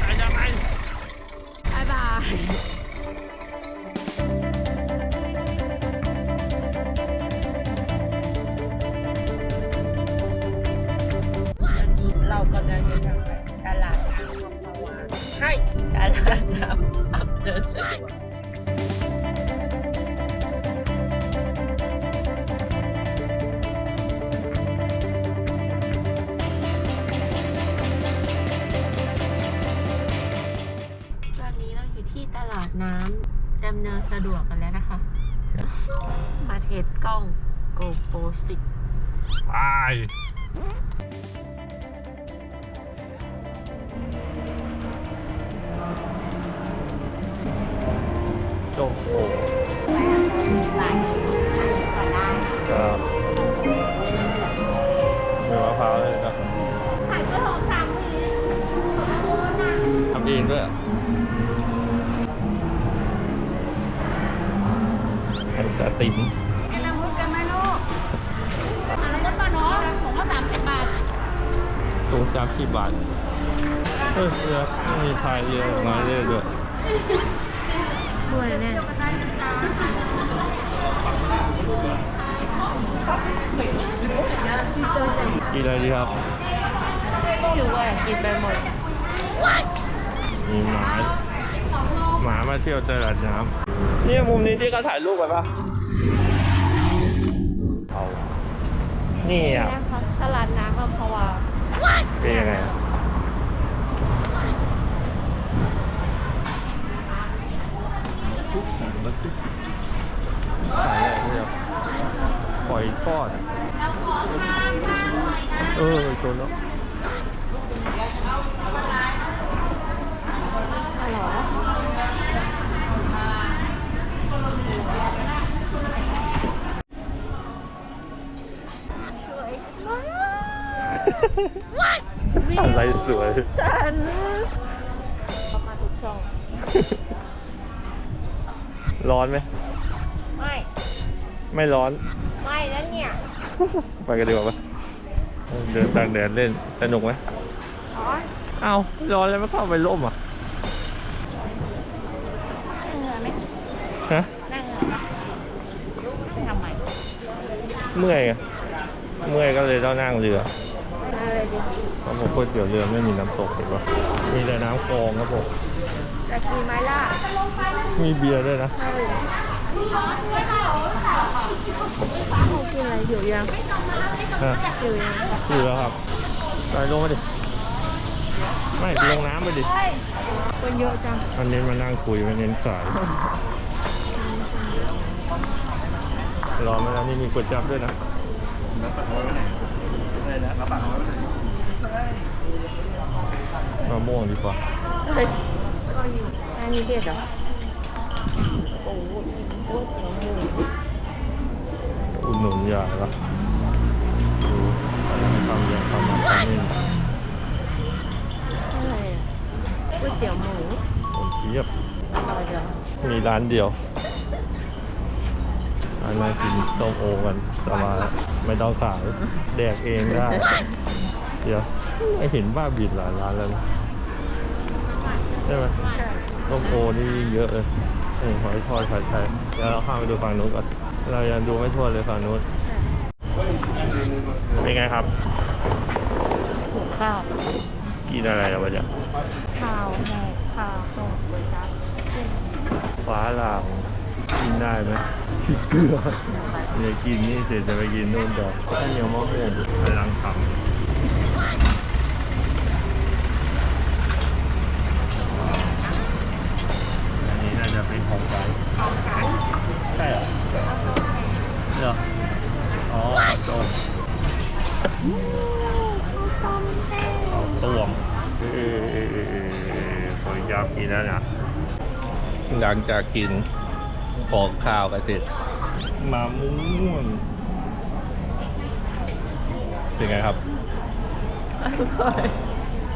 ไปจะไปบายบายวันนี้เรากำลังจะทำไปตลาดน้ำคำภาวาใช่ตลาดน้ำอำเภอสำดำเนินสะดวกกันแล้วนะคะ มาเทสกล้อง GoPro 10ไปโอ้โหครับมีมะพร้าวเลยครับทำเองด้วยไอ้ส ติมแกน้ำมุดกันไหมลูกอะน้ำมุดมาเนาะผมก็สามสิบบาทสูงสามสิบบาทเออเรือมีพายเรือมาเรื่อยด้วยด้วยแน่กินอะไรดีครับไม่รู้ว่ากินไปหมด มีหมา หมามาเที่ยวตลาดน้ำนี่มุมนี้ที่เขาถ่ายรูปไปปะ เอานี่อะนะคะตลาดน้ำอัมพวาเป็นยังไงอะขายอะไรเนี่ยหอยทอดอะเออตัวเนาะ อะไรสวย ฉันเขามาทุกช่อง ร้อนไหม ไม่ ไม่ร้อน ไม่แล้วเนี่ย ไปกันดีกว่าปะเดินตากแดดเล่นสนุกไหมอ๋อเอ้าร้อนแล้วไม่เข้าไปร่มอะนั่งเรือไหมฮะนั่งเรือปะทำไมเมื่อยไง เมื่อยก็เลยต้องนั่งเรืออะไรดิเพราะผมก๋วยเตี๋ยวเรือไม่มีน้ำตกเห็นปะมีแต่น้ำคลองครับผมจะกินไหมล่ะมีเบียร์ด้วยนะใช่เขากินอะไรอยู่ยังฮะอยู่ยังอยู่แล้วครับไปลงมาดิ ไม่ลงน้ำไปดิคนเยอะจังอันนี้มานั่งคุยมาเน้นขายรอมาแล้วนี่มีก๋วยจับด้วยนะ มะม่วงดีกว่าเฮ้ยอันนี้เด็ดเหรอโอ้โหโอ้โหโอ้โหอุดหนุนยายละดูอะไรทำยังทำมาทำนี่อะไรอะก๋วยเตี๋ยวหมูคนเทียบมีร้านเดียว อันนั้นกินต้มโอกันสบายไม่ต้องขายแดกเองได้ เดี๋ยวไม่เห็นบ้าบิดหลายร้านแล้วนะใช่ไหมต้มโอนี่เยอะเลยนี่หอยทอดผัดไทยเดี๋ยวเราข้ามไปดูฝั่งนู้นก่อน เรายังดูไม่ทั่วเลยฝั่งนู้น เป็นไงครับหุงข้าวกินอะไรอะวะเนี่ยข้าวแห้งข้าวต้มก๋วยจั๊บฟ้าหลาง กินได้ไหมพริกเกลือเดี๋ยวกินนี่เสร็จจะไปกินนู่นต่อข้าวเหนียวมะม่วงกำลังทำอันนี้น่าจะเป็นของไก่ใช่เหรอเหรออ๋อข้าวต้มต้วมเออเออเออเอออยากกินแล้วนะหลังจากกิน ของข้าวกันเสร็จมาม่วงเป็นไงครับ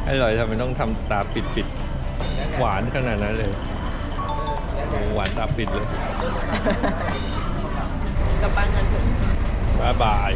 อร่อยทำไมต้องทำตาปิดปิดๆหวานขนาดนั้นเลยโอ้หวานตาปิดเลย กับปันกันถึงบ๊ายบาย